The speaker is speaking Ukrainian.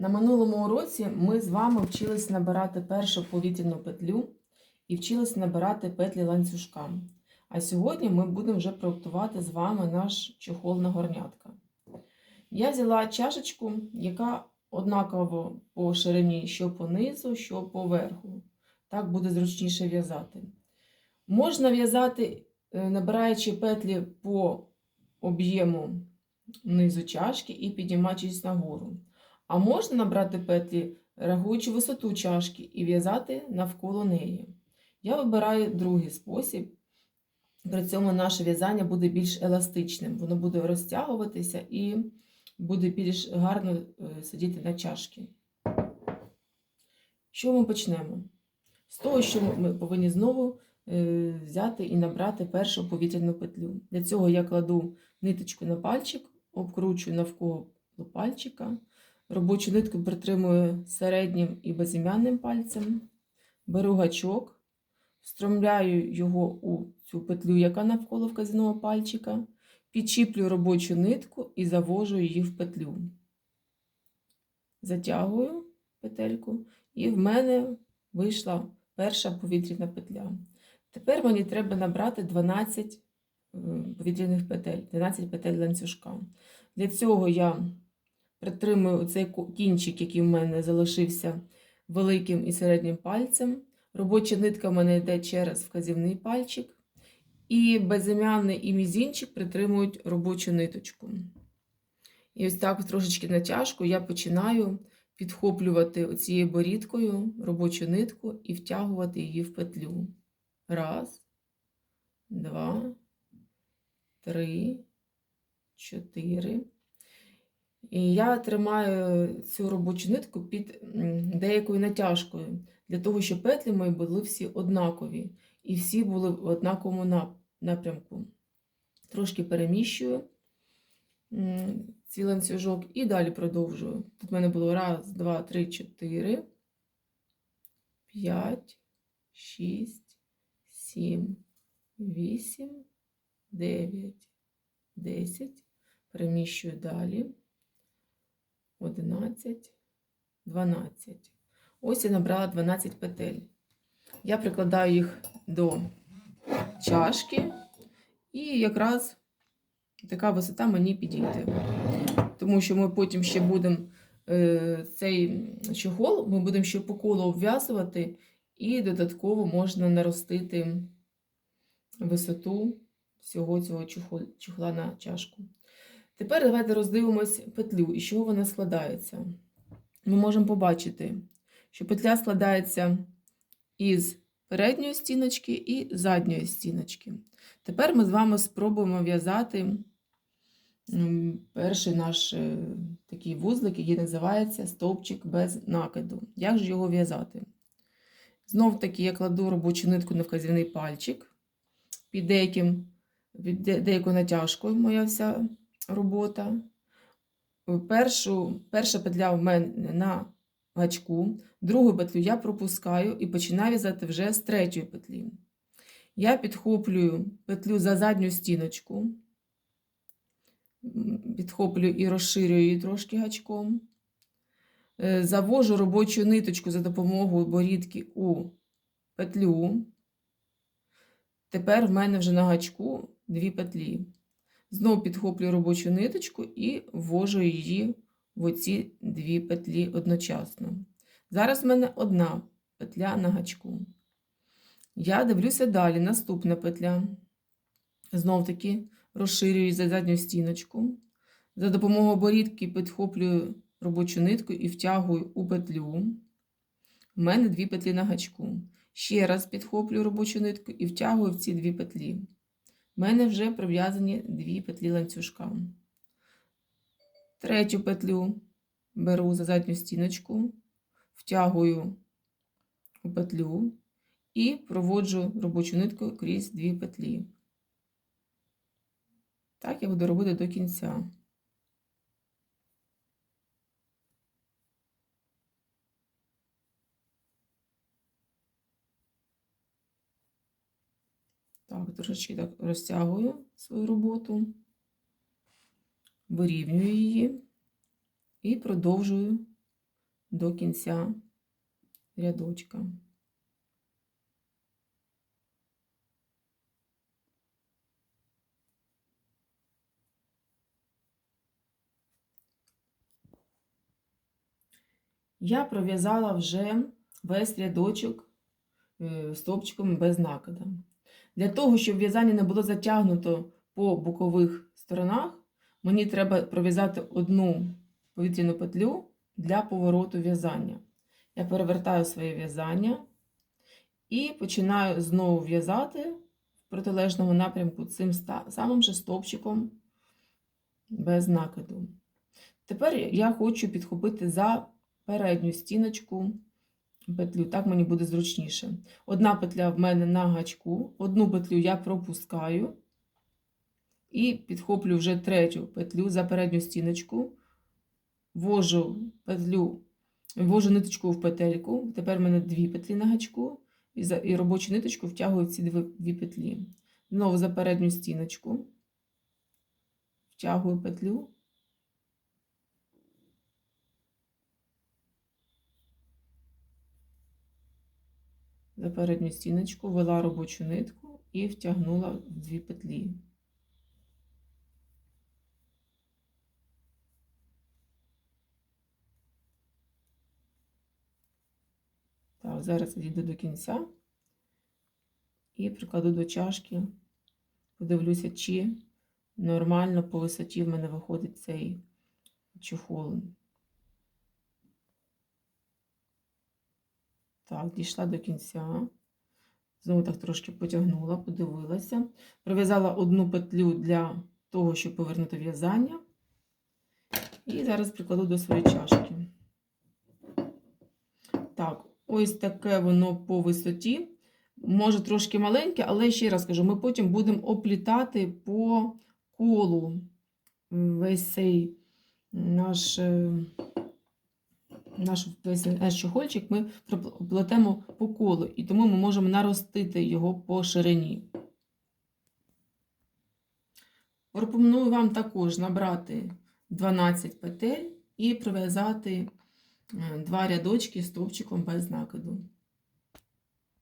На минулому уроці ми з вами вчились набирати першу повітряну петлю і вчились набирати петлі ланцюжка. А сьогодні ми будемо вже проектувати з вами наш чохол на горнятка. Я взяла чашечку, яка однаково по ширині, що по низу, що по верху. Так буде зручніше в'язати. Можна в'язати, е, набираючи петлі по об'єму низу чашки і піднімаючись нагору. А можна набрати петлі, реагуючи висоту чашки, і в'язати навколо неї. Я вибираю другий спосіб. При цьому наше в'язання буде більш еластичним, воно буде розтягуватися і буде більш гарно е, сидіти на чашці. Що ми почнемо? З того, що ми повинні знову е, взяти і набрати першу повітряну петлю. Для цього я кладу ниточку на пальчик, обкручую навколо пальчика. Робочу нитку притримую середнім і безім'янним пальцем, беру гачок, встромляю його у цю петлю, яка навколо вказаного пальчика, підчіплюю робочу нитку і завожу її в петлю. Затягую петельку, і в мене вийшла перша повітряна петля. Тепер мені треба набрати 12 е, повітряних петель, 12 петель ланцюжка. Для цього я притримую цей кінчик, який в мене залишився великим і середнім пальцем. Робоча нитка в мене йде через вказівний пальчик. І безім'яний і мізінчик притримують робочу ниточку. І ось так трошечки натяжку я починаю підхоплювати оцією борідкою робочу нитку і втягувати її в петлю. Раз, два, три, чотири. І я тримаю цю робочу нитку під деякою натяжкою, для того, щоб петлі мої були всі однакові і всі були в однаковому напрямку. Трошки переміщую цей ланцюжок і далі продовжую. Тут в мене було раз, два, три, чотири, п'ять, шість, сім, вісім, дев'ять, десять. Переміщую далі. 11, 12. Ось я набрала 12 петель. Я прикладаю їх до чашки, і якраз така висота мені підійде. Тому що ми потім ще будемо е, цей чохол, ми будемо ще по колу обв'язувати, і додатково можна наростити висоту всього цього чохла на чашку. Тепер давайте роздивимось петлю і з чого вона складається. Ми можемо побачити, що петля складається із передньої стіночки і задньої стіночки. Тепер ми з вами спробуємо в'язати перший наш е, такий вузлик, який називається стовпчик без накиду. Як же його в'язати? Знов таки я кладу робочу нитку на вказівний пальчик, під деяким, під деякою натяжкою моя вся робота. Першу, Перша петля в мене на гачку, другу петлю я пропускаю і починаю в'язати вже з третьої петлі. Я підхоплюю петлю за задню стіночку, підхоплюю і розширюю її трошки гачком. Е, завожу робочу ниточку за допомогою борідки у петлю. Тепер в мене вже на гачку дві петлі. Знову підхоплюю робочу ниточку і ввожу її в оці дві петлі одночасно. Зараз в мене одна петля на гачку. Я дивлюся далі, наступна петля. Знов таки розширюю за задню стіночку. За допомогою борідки підхоплюю робочу нитку і втягую у петлю. У мене дві петлі на гачку. Ще раз підхоплюю робочу нитку і втягую в ці дві петлі. У мене вже пров'язані дві петлі ланцюжка. Третю петлю беру за задню стіночку, втягую у петлю і проводжу робочу нитку крізь дві петлі. Так я буду робити до кінця. Так, трошечки так розтягую свою роботу, вирівнюю її і продовжую до кінця рядочка. Я пров'язала вже весь рядочок е, стовпчиком без накида. Для того, щоб в'язання не було затягнуто по бокових сторонах, мені треба пров'язати одну повітряну петлю для повороту в'язання. Я перевертаю своє в'язання і починаю знову в'язати в протилежному напрямку цим самим же стовпчиком без накиду. Тепер я хочу підхопити за передню стіночку петлю, так мені буде зручніше. Одна петля в мене на гачку, одну петлю я пропускаю і підхоплю вже третю петлю за передню стіночку, ввожу петлю, ввожу ниточку в петельку. Тепер в мене дві петлі на гачку, і, за, і робочу ниточку втягую ці дві, дві петлі. Знову за передню стіночку, втягую петлю. За передню стіночку, вела робочу нитку і втягнула в дві петлі. Так, зараз дійду до кінця і прикладу до чашки, подивлюся, чи нормально по висоті в мене виходить цей чохол. Так, дійшла до кінця. Знову так трошки потягнула, подивилася. Пров'язала одну петлю для того, щоб повернути в'язання. І зараз прикладу до своєї чашки. Так, ось таке воно по висоті. Може трошки маленьке, але ще раз кажу, ми потім будемо оплітати по колу весь цей наш. Е, наш весь чохольчик ми плетемо по колу, і тому ми можемо наростити його по ширині. Пропоную вам також набрати 12 петель і пров'язати два рядочки стовпчиком без накиду.